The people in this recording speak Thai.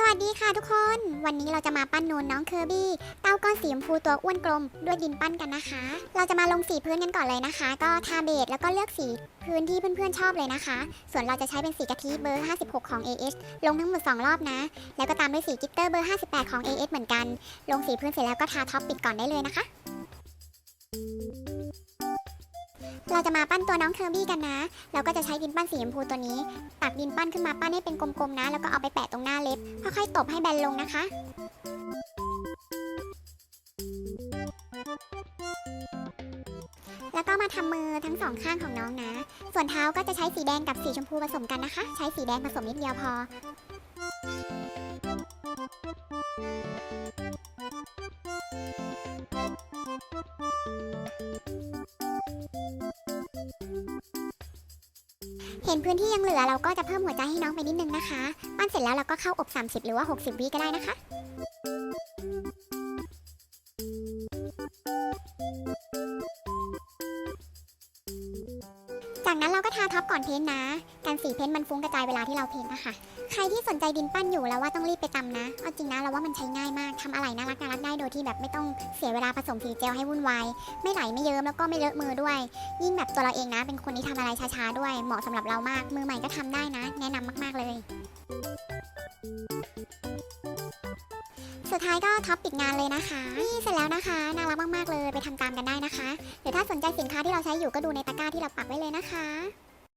สวัสดีค่ะทุกคน วันนี้เราจะมาปั้นนูนน้องเคอร์บี้ เต้าก้อนสีชมพูตัวอ้วนกลม ด้วยดินปั้นกันนะคะ เราจะมาลงสีพื้นกันก่อนเลยนะคะ ก็ทาเบสแล้วก็เลือกสีพื้นที่เพื่อนๆชอบเลยนะคะ ส่วนเราจะใช้เป็นสีกะทิเบอร์ 56 ของ AH ลงทั้งหมด 2 รอบนะ แล้วก็ตามด้วยสีกิตเตอร์เบอร์ 58 ของ AH เหมือนกัน ลงสีพื้นเสร็จแล้วก็ทาท็อปปิดก่อนได้เลยนะคะ เราจะมาปั้นตัวน้องเคอร์บี้กันนะ เราก็จะใช้ดินปั้นสีชมพูตัวนี้ ตักดินปั้นขึ้นมาปั้นให้เป็นกลมๆนะ แล้วก็เอาไปแปะตรงหน้าเล็บ ค่อยๆตบให้แบนลงนะคะ แล้วก็มาทำมือทั้งสองข้างของน้องนะ ส่วนเท้าก็จะใช้สีแดงกับสีชมพูผสมกันนะคะ ใช้สีแดงผสมนิดเดียวพอ เห็นพื้นที่ยังเหลือเราก็จะเพิ่มหัวใจให้น้องไปนิดนึงนะคะ ปั้นเสร็จแล้วเราก็เข้าอบ 30 หรือว่า 60 วิก็ได้นะคะ จากนั้นเราก็ทาท็อปก่อนเพ้นท์นะการสีเพ้นท์มันฟุ้งกระจายเวลาที่เราเพ้นท์นะคะ ใครที่สนใจดินปั้นอยู่แล้วว่าต้องรีบไปตำนะ เอาจริงนะเราว่ามันใช้ง่ายมากทำอะไรน่ารักน่ารักได้โดยที่แบบไม่ต้องเสียเวลาผสมสีเจลให้วุ่นวาย ไม่ไหลไม่เยิ้มแล้วก็ไม่เลอะมือด้วย ยิ่งแบบตัวเราเองนะ เป็นคนที่ทำอะไรช้าๆด้วย เหมาะสำหรับเรามาก มือใหม่ก็ทำได้นะ แนะนำมากๆเลย สุดท้ายก็ท็อปปิดงานเลยนะคะ นี่เสร็จแล้วนะคะน่ารักมากๆเลยไปทำตามกันได้นะคะหรือถ้าสนใจสินค้าที่เราใช้อยู่ก็ดูในตะกร้าที่เราปักไว้เลยนะคะ